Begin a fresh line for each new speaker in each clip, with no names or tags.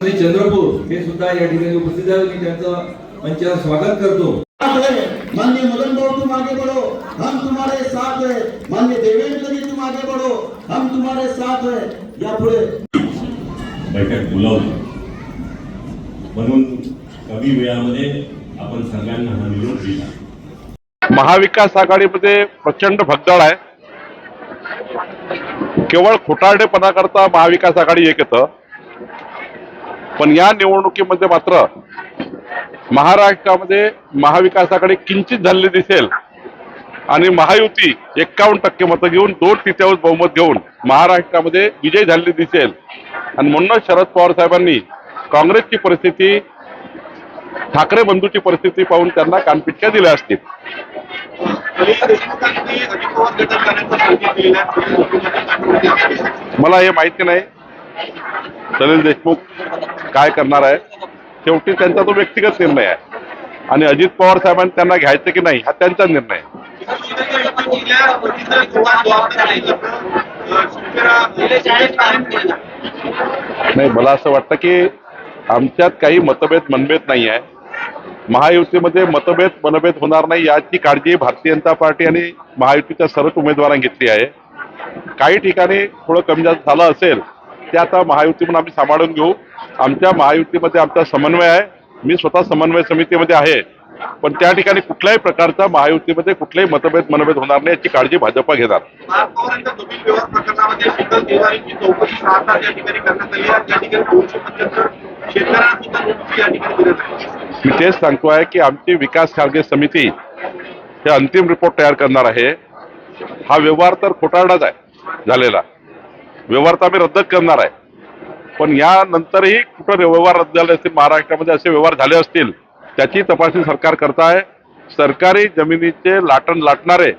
चंद्रपूर हे सुद्धा या ठिकाणी उपस्थित आहे मी त्यांचं मंचावर स्वागत करतो.
साथ है माननीय मदन भाऊ तुम आगे बढ़ो हम तुम्हारे साथ है. माननीय देवेंद्र जी तुम आगे बढ़ो हम तुम्हारे साथ है. या पुढे.
बैठक बोलावली. म्हणून कमी वेळामध्ये आपण सगळ्यांना हा निरोप दिला.
महाविकास आघाडीमध्ये प्रचंड भगदाळ आहे. केवळ खोटारडेपणा करता महाविकास आघाडी एक येतं. पण या निवडणुकीमध्ये मात्र महाराष्ट्रामध्ये महाविकासाकडे किंचित झालेली दिसेल. आणि महायुती एक्कावन्न टक्के मतं घेऊन दोन तृतीयांश बहुमत घेऊन महाराष्ट्रामध्ये विजय झालेली दिसेल. आणि म्हणूनच शरद पवार साहेबांनी काँग्रेसची परिस्थिती ठाकरे बंधूची परिस्थिती पाहून त्यांना कानपिटक्या दिल्या असतील. मला हे माहिती नाही. सलील देशमुख काय करणार आहे? शेवटी त्यांचा तो व्यक्तिगत निर्णय आहे. आणि अजित पवार साहेबांनी त्यांना घ्यायचं की नाही हा त्यांचा निर्णय नाही मला असं वाटतं की आमच्यात काही मतभेद मनभेद नाही आहे. महायुतीमध्ये मतभेद मनभेद होणार नाही याची काळजी भारतीय जनता पार्टी आणि महायुतीच्या सर्वच उमेदवारांनी घेतली आहे. काही ठिकाणी थोडं कमी जास्त झालं असेल ते आता महायुती म्हणून आम्ही सांभाळून घेऊ. आमच्या महायुतीमध्ये आमचा समन्वय आहे. मी स्वतः समन्वय समितीमध्ये आहे. पण त्या ठिकाणी कुठल्याही प्रकारचा महायुतीमध्ये कुठलाही मतभेद मनभेद होणार नाही याची काळजी भाजपा घेणार.
आहे आहे.
मी तेच सांगतोय की आमची विकास खारगे समिती हे अंतिम रिपोर्ट तयार करणार आहे. हा व्यवहार तर खोटारडाच आहे झालेला. व्यवहार तर आम्ही रद्दच करणार आहे. पण यानंतरही कुठं व्यवहार रद्द झाले असतील महाराष्ट्रामध्ये असे व्यवहार झाले असतील त्याची तपासणी सरकार करत आहे. सरकारी जमिनीचे लाटण लाटणारे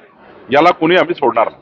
याला कोणी आम्ही सोडणार नाही.